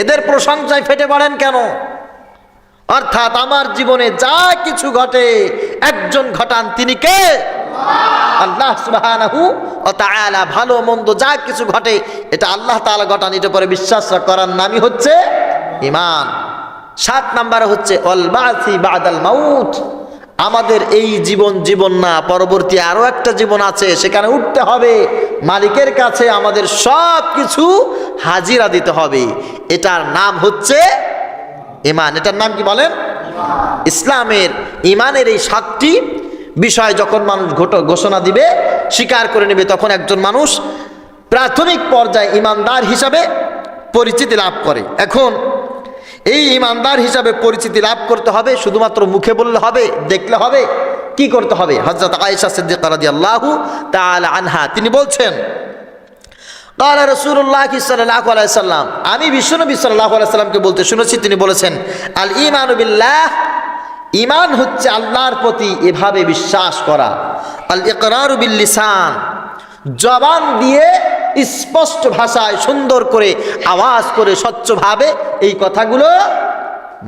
এদের প্রশংসায় ফেটে পড়েন কেন? অর্থাৎ আমার জীবনে যা কিছু ঘটে, একজন ঘটান তিনি কে? আল্লাহ ও ভালো মন্দ যা কিছু ঘটে, এটা আল্লাহ বিশ্বাস করার হচ্ছে সাত নাম্বারে হচ্ছে অল বাসি বাদাল মাউত। আমাদের এই জীবন জীবন না, পরবর্তী আরও একটা জীবন আছে, সেখানে উঠতে হবে। মালিকের কাছে আমাদের সব কিছু হাজিরা দিতে হবে। এটার নাম হচ্ছে ইমান। এটার নাম কি বলেন? ইসলামের, ইমানের এই সাতটি বিষয় যখন মানুষ ঘোষণা দিবে, স্বীকার করে নেবে, তখন একজন মানুষ প্রাথমিক পর্যায়ে ইমানদার হিসাবে পরিচিতি লাভ করে। এখন এই ইমানদার হিসাবে পরিচিতি লাভ করতে হবে, শুধুমাত্র মুখে বললে হবে, দেখলে হবে, কি করতে হবে? হজরত আয়েশা সিদ্দিকা রাদিয়াল্লাহু তাআলা আনহা, তিনি বলছেন কালা রসুল্লাহ সাল্লাহ আলাইসাল্লাম আমি বিশ্বনবী সাল্লাহ আলাইসাল্লামকে বলতে শুনেছি, তিনি বলেছেন, আল ইমানুবিল্লাহ ইমান হচ্ছে আল্লাহর প্রতি এভাবে বিশ্বাস করা। আল ইকরারুবিল্লিসান জবান দিয়ে স্পষ্ট ভাষায় সুন্দর করে আওয়াজ করে স্বচ্ছভাবে এই কথাগুলো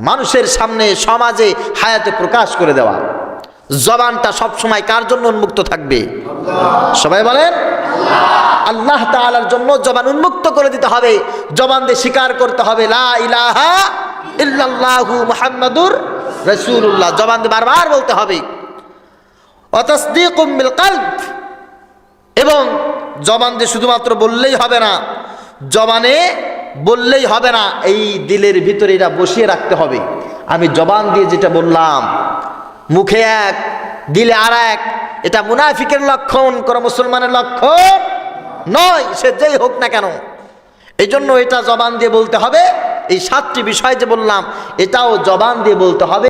মানুষের সামনে, সমাজে হায়াতে প্রকাশ করে দেওয়া। জবানটা সবসময় কার জন্য উন্মুক্ত থাকবে? সবাই বলেন আল্লাহ তালার জন্য জবান উন্মুক্ত করে দিতে হবে। জবান দিয়ে স্বীকার করতে হবে, লা ইলাহা ইল্লাল্লাহু মুহাম্মাদুর জবান দিয়ে বারবার বলতে হবে। অতাসদীকুম বিল কলব। এবং জবান দিয়ে শুধুমাত্র বললেই হবে না, জবানে বললেই হবে না, এই দিলের ভিতরে এটা বসিয়ে রাখতে হবে। আমি জবান দিয়ে যেটা বললাম, মুখে এক দিলে আর এক। এটা মুনাফিকের লক্ষণ, কোনো মুসলমানের লক্ষণ নয়, সে যেই হোক না কেন। এই জন্য এটা জবান দিয়ে বলতে হবে। এই সাতটি বিষয় যে বললাম, এটাও জবান দিয়ে বলতে হবে।